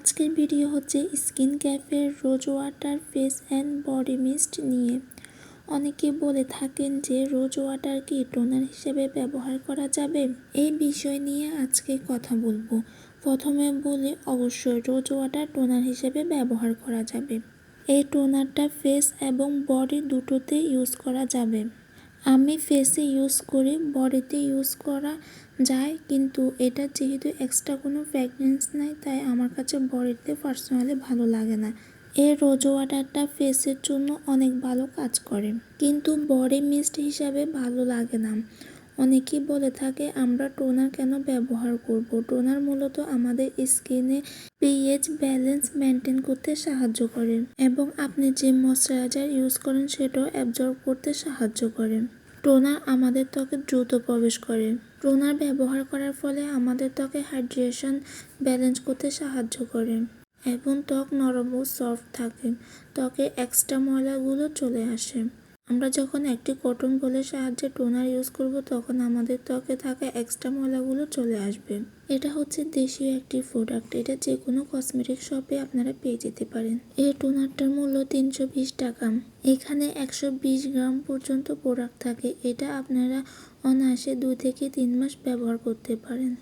আজকের ভিডিও হচ্ছে skin ক্যাফের rose water face and body mist নিয়ে। অনেকে বলে থাকেন যে রোজ ওয়াটার কি টোনার হিসেবে ব্যবহার করা যাবে। এই বিষয় নিয়ে আজকে কথা বলব। প্রথমে বলি, অবশ্যই রোজ ওয়াটার টোনার হিসেবে ব্যবহার করা যাবে। এই টোনারটা ফেস এবং বডি দুটোতে ইউজ করা যাবে। আমি ফেসে ইউজ করি বডিতে ইউজ করা যায়, কিন্তু এটা যেহেতু এক্সট্রা কোনো ফ্র্যাগনেন্স নাই, তাই আমার কাছে বডিতে পার্সোনালি ভালো লাগে না। এর রোজ ওয়াটারটা ফেসের জন্য অনেক ভালো কাজ করে, কিন্তু বডি মিস্ট হিসাবে ভালো লাগে না। অনেকেই বলে থাকে, আমরা টোনার কেন ব্যবহার করব? টোনার মূলত আমাদের স্কিনে পিএইচ ব্যালেন্স মেনটেন করতে সাহায্য করে এবং আপনি যে ময়শ্চারাইজার ইউজ করেন সেটাও অ্যাবজর্ব করতে সাহায্য করে। টোনার আমাদের ত্বকে দ্রুত প্রবেশ করে। টোনার ব্যবহার করার ফলে আমাদের ত্বকে হাইড্রেশন ব্যালেন্স করতে সাহায্য করে এবং ত্বক নরম ও সফট থাকে। ত্বকে এক্সট্রা ময়লাগুলো চলে আসে। আমরা যখন একটি কটন বলের সাহায্যে টোনার ইউজ করব, তখন আমাদের ত্বকে থাকা এক্সট্রা ময়লাগুলো চলে আসবে। এটা হচ্ছে দেশীয় একটি প্রোডাক্ট। এটা যে কোনো কসমেটিক শপে আপনারা পেয়ে যেতে পারেন। এই টোনারটার মূল্য তিনশো বিশ টাকা। এখানে একশো বিশ গ্রাম পর্যন্ত প্রোডাক্ট থাকে। এটা আপনারা অনায়াসে দুই থেকে তিন মাস ব্যবহার করতে পারেন।